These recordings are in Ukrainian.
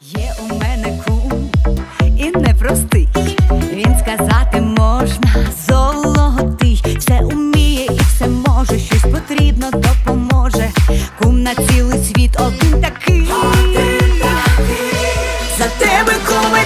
Є у мене кум і непростий. Він сказати можна золотий. Все уміє і все може, щось потрібно допоможе. Кум на цілий світ один такий. За тебе куми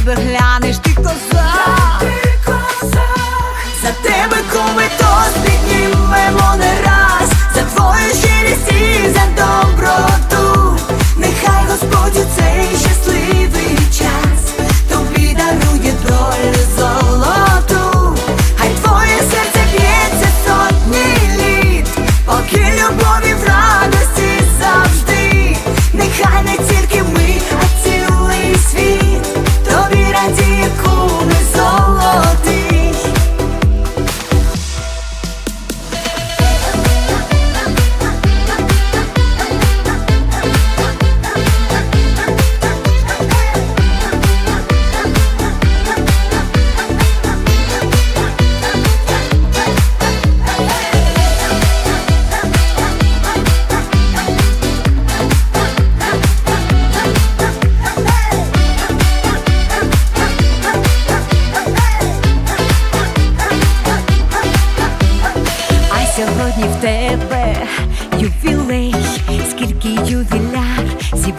тебе глянеш ти козак.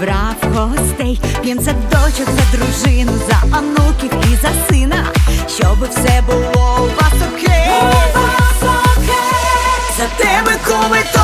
Зібрав гостей, п'єм за дочок, за дружину, за онуків і за сина, щоб все було у вас окей. За тебе куми то